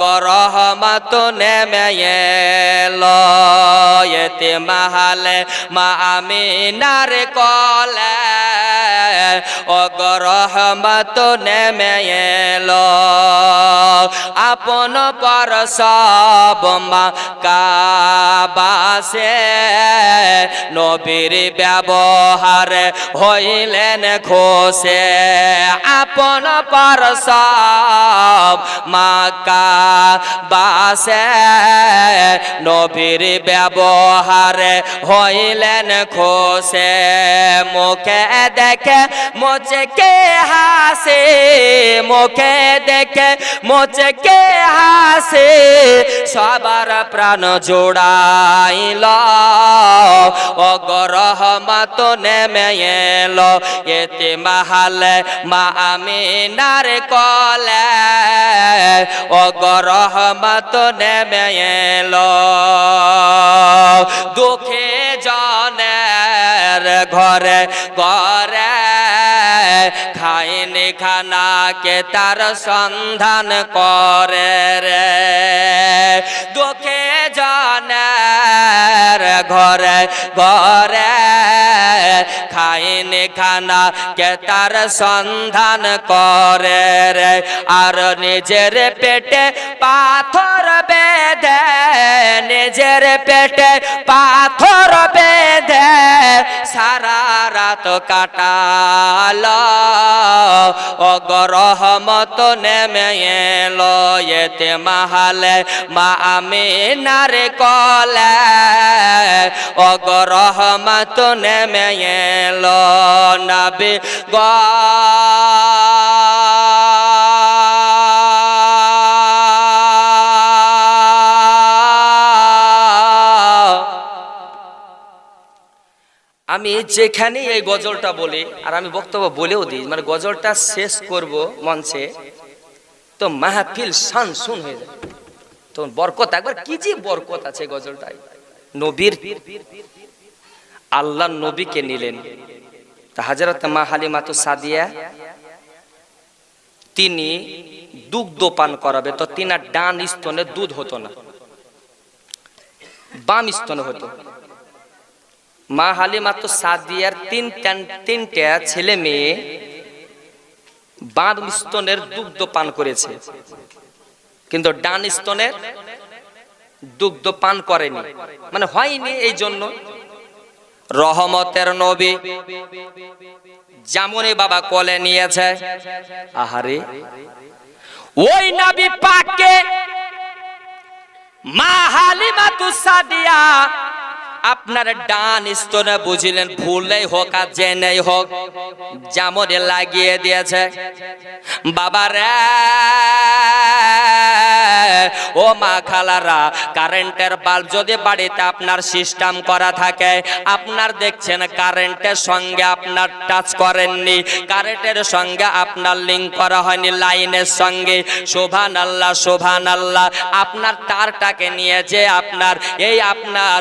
গরহমত নেমে এতে মাহালে মা আমিনার কলে। ও গরহমত নেমে এলো আপন পর সব কাবাসে নবীর ব্যবহার হইলেন খোসে আপন পর সব মাকা বাসে নবীর ব্যবহার হইলেন খোসে মুখে দেখে মোচকে হাসে, মুখে দেখে মোচকে হাসে, সবার প্রাণ জোড়াইল। অগরহমত নেমে এলো এতে মাহালে মা আমিনার কলে। অগরহমত নেমে এলো। দুঃখে জনের ঘরে ঘরে খাইনি খানাকে তার সন্ধান করে রে। দুঃখে জনের ঘরে ঘরে খাইনি খানা, কে তার সন্ধান করে রে? আর নিজের পেটে পাথর বেঁধে, নিজের পেটে পাথর বেঁধে সারা রাত কাটাল। অগরহমত নেমে এলো এতে মাহালে, মা আমি নারে কলে। অগরহমত নেমে এলো নবী গা। আমি যেখানে এই গজলটা বলি, আর আমি বক্তব্য বলেও দিই মানে গজলটা শেষ করব মঞ্চে, তো মাহফিল শান শুন হয়ে যায় তো বরকত, একবার কি যে বরকত আছে এই গজলটাই নবীর আল্লাহ নবীকে নিলেন। হাজরত মা হালিমা তো সাদিয়া, তিনি দুগ্ধ পান করাবে, তো তিনার ডান স্তনে দুধ হতো না, বাম স্তনে হতো। মা হালিমা তো সাদিয়ার তিন তিনটা ছেলে মেয়ে বাম স্তনের দুগ্ধ পান করেছে। কিন্তু ডান স্তনের দুগ্ধ পান করেনি। মানে হয়নি এই জন্য। রহমতের নবী যেমনই বাবা কলে নিয়েছে। আহারে। ওই নবী পাকে মা হালিমা তু সাদিয়া, আপনার ডান স্তনে বুঝিলেন, ভুলেই হোক আর জেনেই হোক যেমন লাগিয়ে দিয়েছে। বাবা রে ও মা খালারা, কারেন্টের বাল্ব যদি বাড়িতে আপনার সিস্টেম করা থাকে, আপনার দেখছেন কারেন্টের সঙ্গে আপনার টাচ করেননি, কারেন্টের সঙ্গে আপনার লিঙ্ক করা হয়নি, লাইনের সঙ্গে। শোভান আল্লাহ শোভান আল্লাহ আপনার তারটাকে নিয়ে যে আপনার, এই আপনার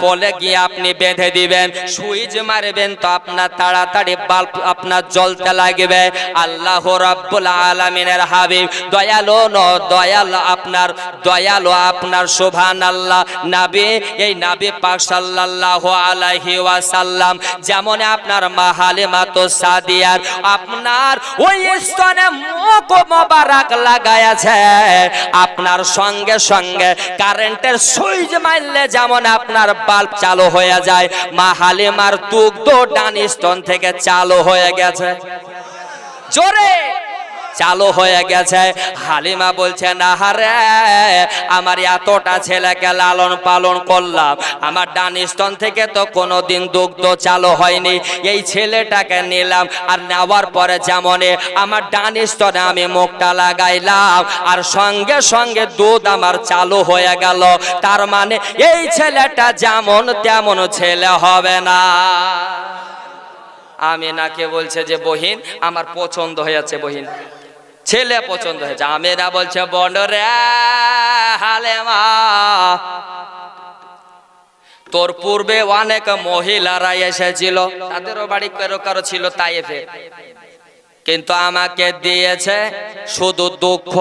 পোলে গিয়ে আপনি বেঁধে দিবেন, সুইচ মারবেন তো আপনার তাড়াতাড়ি বাল্ব আপনার জ্বলতে লাগবে। আল্লাহ রাব্বুল আলামিনের হাবিব, দয়ালো ন দয়াল আপনার দয়ালো, আপনার শোভান আল্লাহ নাবি, এই নাবি পাক সাল্লাল্লাহু আলাইহি ওয়াসাল্লাম, যেমন আপনার মাহালে মাতো সাদিয়ার, আপনার ওই স্তনে মুখ মোবারক লাগায়াছে আপনার সঙ্গে সঙ্গে কারেন্টের সুইচ মারলে যেমন আপনার বাল্ব চালু হয়ে যায়, মা হালিমার দুগ্ধ ডান স্তন থেকে চালু হয়ে গেছে। জোরে! চালু হয়ে গেছে। হালিমা বলছে, না হারে আমার এতটা ছেলেকে লালন পালন করলাম। আমার ডান স্তন থেকে তো কোনোদিন দুগ্ধ চালু হয়নি। এই ছেলেটাকে নিলাম আর নেওয়ার পরে যেমনে আমার ডান স্তনে আমি মুখটা লাগাইলাম আর সঙ্গে সঙ্গে দুধ আমার চালু হয়ে গেল। তার মানে এই ছেলেটা যেমন তেমন ছেলে হবে না। আমিনাকে বলছে যে, বহিন, আমার পছন্দ হয়েছে, বহিন। ছেলে পছন্দ হয়েছে। আমিনা বলছে বন্ড রে হালেমা, তোর পূর্বে অনেক মহিলারা এসেছিল। তাদেরও বাড়ি কারও কারও ছিল তাইফে। কিন্তু আমাকে দিয়েছে শুধু দুঃখ।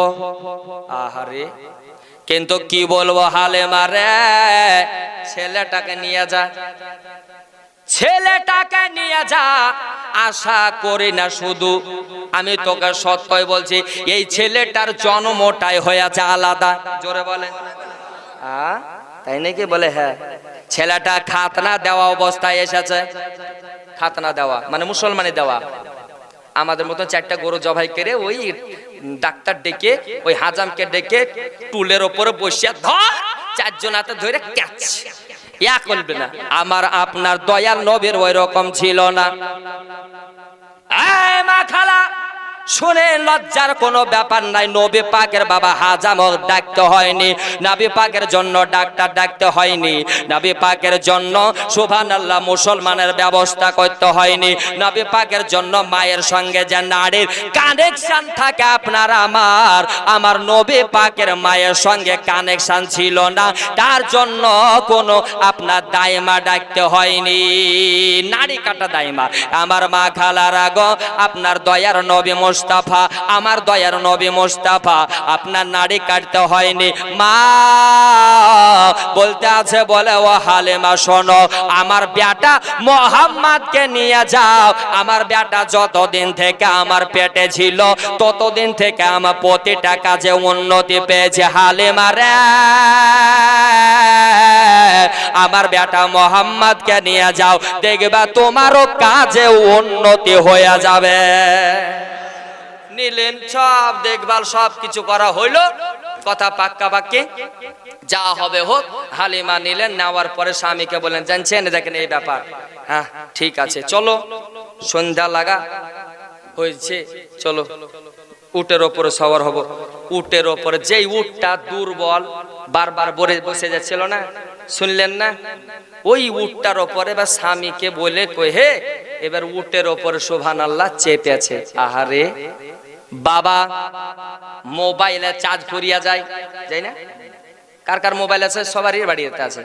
আহারে। কিন্তু কি বলব হালে মারে ছেলেটাকে নিয়ে যা। ছেলেটাকে নিয়ে যা, আশা করি না শুধু। আমি তোকে সত্যই বলছি, এই ছেলেটার জন্মটাই হয়েছে আলাদা। জোরে বলে। তাই নাকি বলে হ্যাঁ। ছেলেটা খাতনা দেওয়া অবস্থায় এসেছে। খাতনা দেওয়া মানে মুসলমানি দেওয়া। আমাদের মতো চারটা গরু জবাই করে ওই ডাক্তার ডেকে, ওই হাজামকে ডেকে টুলের ওপরে বসিয়া ধর, চারজন হাতে ধরে ক্যাচ। আমার আপনার দয়াল নবের ওই রকম ছিল না। খালা শুনে লজ্জার কোনো ব্যাপার নাই। নবী পাকের বাবা হাজামক ডাকতে হয়নি। নবী পাকের জন্য ডাক্তার ডাকতে হয়নি। নবী পাকের জন্য সুবহান আল্লাহ মুসলমানের ব্যবস্থা করতে হয়নি। নবী পাকের জন্য মায়ের সঙ্গে যে নারীর কানেকশন থাকে আপনার আমার আমার নবী পাকের মায়ের সঙ্গে কানেকশন ছিল না। তার জন্য কোনো আপনার দায়মা ডাকতে হয়নি। নারী কাটা দায়মা আমার মা খালার আগ আপনার দয়ার নবী মোস্তাফা, আমার দয়ার নবী মোস্তাফা, আপনার নাড়ি কাটতে হয়নি। মা, বলতে আছে, বলে, ও হালেমা, শোনো, আমার বেটা মোহাম্মদকে নিয়ে যাও। আমার বেটা যতদিন থেকে আমার পেটে ছিল, ততদিন থেকে আমার প্রতিটা কাজে উন্নতি পেয়েছে। হালেমা রে, আমার বেটা মোহাম্মদকে নিয়ে যাও। দেখবা তোমারও কাজে উন্নতি হয়ে যাবে। নিলেন, সব দেখভাল, সব কিছু করা হইল। কথা পাক্কা পাক্কি যা হবে হোক, হালিমা নিলেন, নেওয়ার পরে স্বামীকে বলেন জানছেন দেখেন এই ব্যাপার। হ্যাঁ ঠিক আছে, চলো। সন্ধ্যা লাগা হয়েছে, চলো। উটের ওপরে সওয়ার হব। উটের ওপরে যেই উটটা দুর্বল, বারবার বলে বসে যাচ্ছিল না, শুনলেন না? ওই উটটার ওপরে বা স্বামীকে বলে কই এবার উটের ওপরে শোভান আল্লাহ চেপেছে। আহারে! বাবা মোবাইলে চার্জ ফুরিয়া যায়, যাই না? কার কার মোবাইল আছে? সবারই বাড়িতে আছে।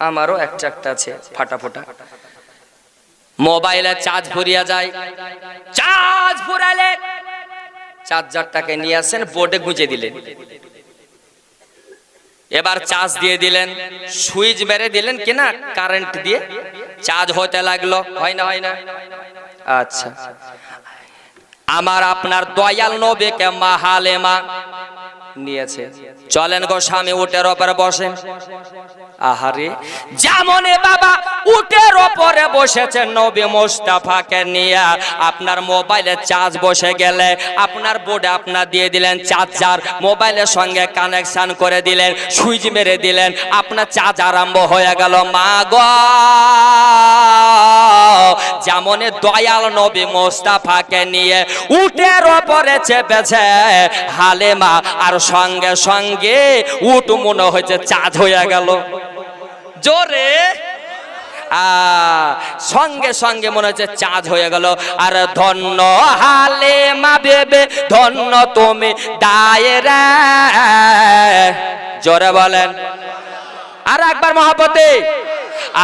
আমারও একটা একটা আছে ফাটা ফোটা মোবাইলে চার্জ ফুরিয়া যায়। চার্জ ফুরাইলে চার্জারটাকে নিয়ে আসেন, বোর্ডে গুঁজে দিলেন। এবার চার্জ দিয়ে দিলেন, সুইচ মেরে দিলেন কিনা, কারেন্ট দিয়ে। চার্জ হতে লাগল, হয় না হয় না। আচ্ছা। আমার আপনার দয়াল নবীকে মা হালেমা নিয়েছে। চলেন গো স্বামী, উটের ওপরে বসেন আহারে, যেমনে বাবা উটের ওপরে বসেছে, নবী মোস্তাফাকে নিয়ে আপনার মোবাইলে চার্জ বসে গেলে, আপনার বোর্ডে আপনার দিয়ে দিলেন চার্জার, মোবাইলের সঙ্গে কানেকশন করে দিলেন, সুইচ মেরে দিলেন, আপনার চার্জ আরম্ভ হয়ে গেল। মা গো, যেমনে দয়াল নবী মোস্তাফাকে নিয়ে উটের ওপরে চেপেছে হালেমা আর সঙ্গে সঙ্গে উট মনে হয়েছে, চাঁদ হয়ে গেল। জোরে? সঙ্গে সঙ্গে মনে হচ্ছে চাঁদ হয়ে গেল। আর ধন্য হালে মা বেবে, ধন্য তুমি জোরে বলেন। আর একবার মহাপতি।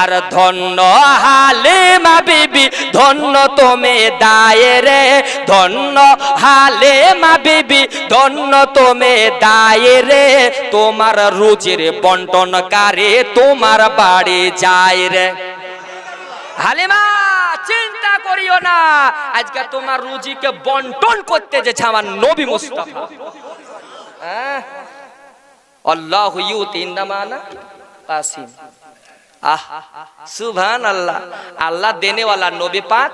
আর ধন্য হালে হালেমা বিবি ধন্য তুমি দায়েরে ধন্য হালেমা বিবি ধন্য তুমি দায়েরে তোমার রুজির বন্টনকারী তোমার বাড়ি যায় রে। হালিমা, চিন্তা করিও না, আজকে তোমার রুজিকে বন্টন করতে যেছে আমার নবী মুস্তাফা। হ্যাঁ? আল্লাহ ইউতিন নামানা কাসিম। আহ সুভান আল্লাহ আল্লাহ দেনেওয়ালা নবী পাক,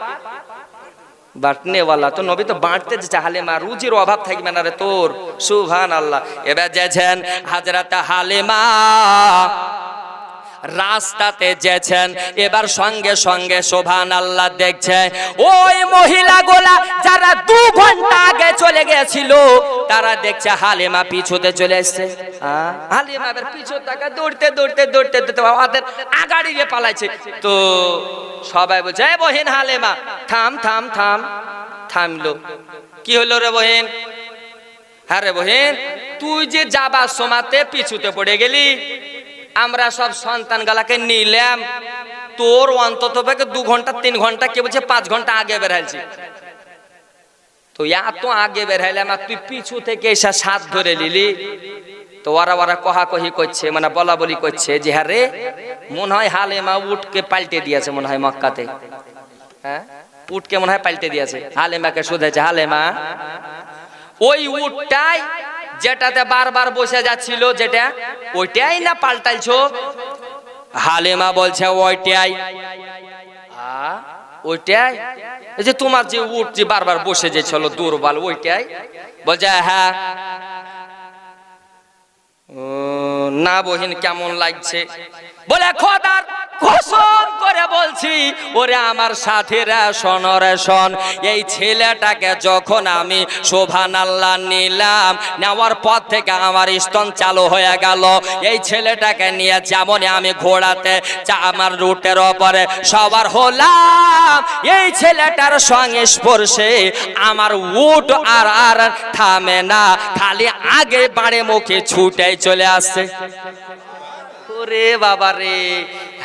বাটনেওয়ালা। তো নবী তো বাঁটতে চাহালে মা রুজির অভাব থাকবে না রে তোর। সুভান আল্লাহ এবার যেছেন হাজরাত হালেমা রাস্তাতে যেছেন, এবার সঙ্গে সঙ্গে শোভান আল্লাহ দেখছে, ওই মহিলাগুলা যারা দু ঘণ্টা আগে চলে গেছিল, তারা দেখছে হালেমা পিছুতে চলে এসছে। টাকা দৌড়তে দৌড়তে দৌড়তে পালাইছে। তো সবাই বলছে, "এ বহিন হালেমা, থাম থাম থাম, থামলো। কি হলো রে বহিন? হ্যাঁ রে তুই যে যাবার পিছুতে পড়ে গেলি আমরা সব সন্তান গালাকে নিলাম। তোর অন্তত দু ঘণ্টা, তিন ঘণ্টা, কে বলছে পাঁচ ঘণ্টা আগে বেড়াইছি তো এত আগে বের হইলাম আর তুই পিছু থেকে এসে সাত ধরে নিলি। তো ওরা ওরা কহা কহি করছে মানে বলা বলি করছে যে হ্যাঁ রে, মনে হয় হালেমা উঠকে পাল্টে দিয়েছে মনে হয় মক্কাতে। হ্যাঁ? উঠকে মনে হয় পাল্টে দিয়েছে। হালেমাকে শুধেছে হালেমা, ওই উটটাই যেটাতে বারবার বসে যাচ্ছিল, যেটা ওইটাই না পাল্টাইছো? হালেমা বলছে, ওইটাই। ওইটাই? যে তোমার যে উট যে বারবার বসে যে ছিল দুর্বল, ওইটাই? বলছে হ্যাঁ। না বহিন কেমন লাগছে? বলে, খোদার কসম করে বলছি, ওরে আমার সাথীরা শোনরে শোন এই ছেলেটাকে যখন আমি শোভান আল্লাহ নিলাম, নেওয়ার পর থেকে আমার স্তন চালু হয়ে গেল। এই ছেলেটাকে নিয়ে যেমন আমি ঘোড়াতে আমার রুটের ওপরে সবার হলাম। এই ছেলেটার সঙ্গে স্পর্শে আমার উট আর আর থামে না, খালি আগে বাড়ে মুখে ছুটে চলে আসছে ওরে বাবা রে।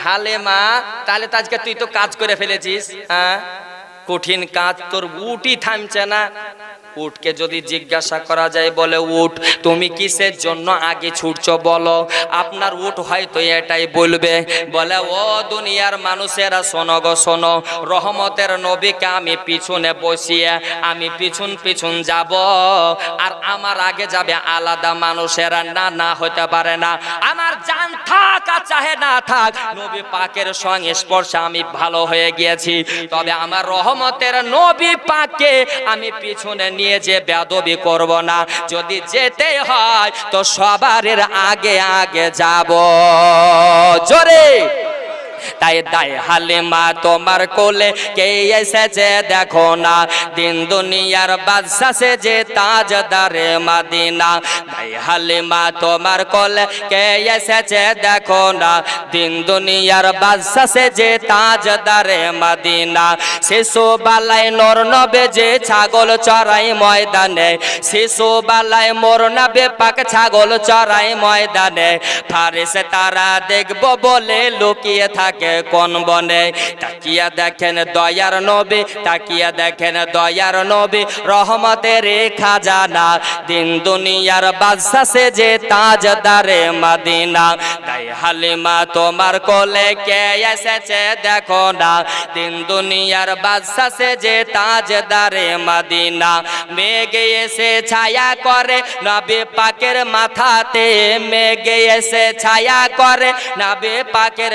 হালে মা, তাহলে তো আজকে তুই তো কাজ করে ফেলেছিস হ্যাঁ? কঠিন কাজ, তোর উটি থামছে না। উটকে যদি জিজ্ঞাসা করা যায় বলে, উট, তুমি কিসের জন্য আগে ছুটছো বলো? আপনার উট হয়তো এটাই বলবে। বলে, ও দুনিয়ার মানুষেরা, শোনো গো, শোনো, রহমতের নবীকে আমি পিছনে বসিয়ে আমি পিছন পিছন যাব, আর আমার আগে যাবে আলাদা মানুষেরা। না না, হতে পারে না। আমার জান থাক আর চাহে না থাক, নবী পাকের সঙ্গে স্পর্শে আমি ভালো হয়ে গিয়েছি। তবে আমার রহমতের নবী পাকে আমি পিছনে নিয়ে যে বেদবি করব না যদি যেতে হয় তো সবার আগে আগে যাব। জোরে! তাই দায় হালিমা তোমার কোলে কে এসেছে দেখো না। দিন দুনিয়ার বাদশা সে যে তাজদারে মাদিনা। তাই হালিমা তোমার কোলে কে এসেছে দেখো না। দিন দুনিয়ার বাদশা সে যে তাজদারে মাদিনা। শিশু বালাই নর নবে যে ছাগল চড়াই ময়দানে। শিশু বালাই মোর নবে পাক ছাগল চড়াই ময়দানে। ফারিস তারা দেখব বলে লুকিয়ে থাকে কোন বনে? তাকিয়া দেখেন দয়ার নবী, তাকিয়া দেখেন দয়ার নবী, রহমতের খাজানা। দিন দুনিয়ার বাদশা সে যে তাজদারে মাদিনা। তাই হালিমা তোমার কোলে কে এসেছে দেখো না। দিন দুনিয়ার বাদশা সে যে তাজদারে মাদিনা। মেঘে এসে ছায়া করে, নবী পাকের মাথাতে মেঘে এসে ছায়া করে, নবী পাকের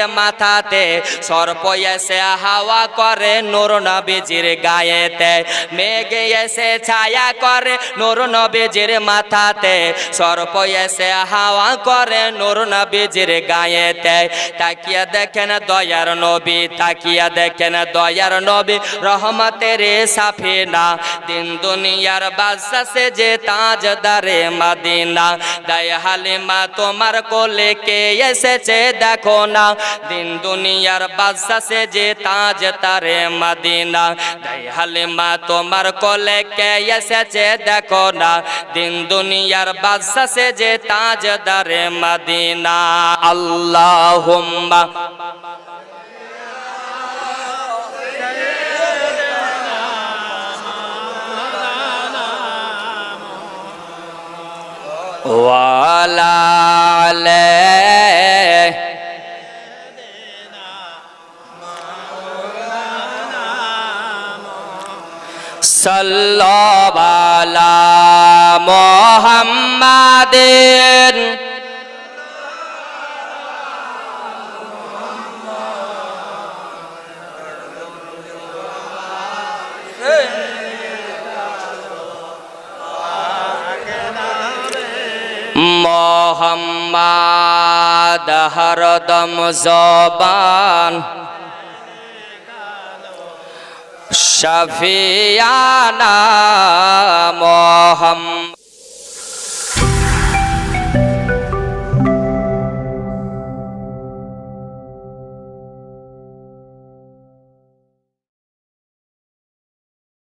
মাথাতে সর্প এসে হাওয়া করে, নূর নবীজির গায়েতে। মেঘে এসে, ছায়া করে, নূর নবীজির মাথাতে। সর্প এসে হাওয়া করে, নূর নবীজির গায়েতে। তাকিয়া দেখেন দয়ার নবী, তাকিয়া দেখেন দয়ার নবী, রহমতের সাফিনা। দিন দুনিয়ার বাদশা যে তাজদারে মাদিনা। দায় হালিমা তোমার কোলে কে এসেছে দেখো না। দিন দুনিয়ার বাদশা সে যে তাজ তারে মাদিনা। দায় হালিমা তোমার কোলে কে এসেছে দেখো না। দিন দুনিয়ার বাদশা সে যে তাজদারে মাদিনা। আল্লাহুম্মা। ওয়ালা সাল্লাল্লাহু মুহাম্মাদিন মোহাম্মদ হরদম জবান। শফিয়ানা মোহাম্মদ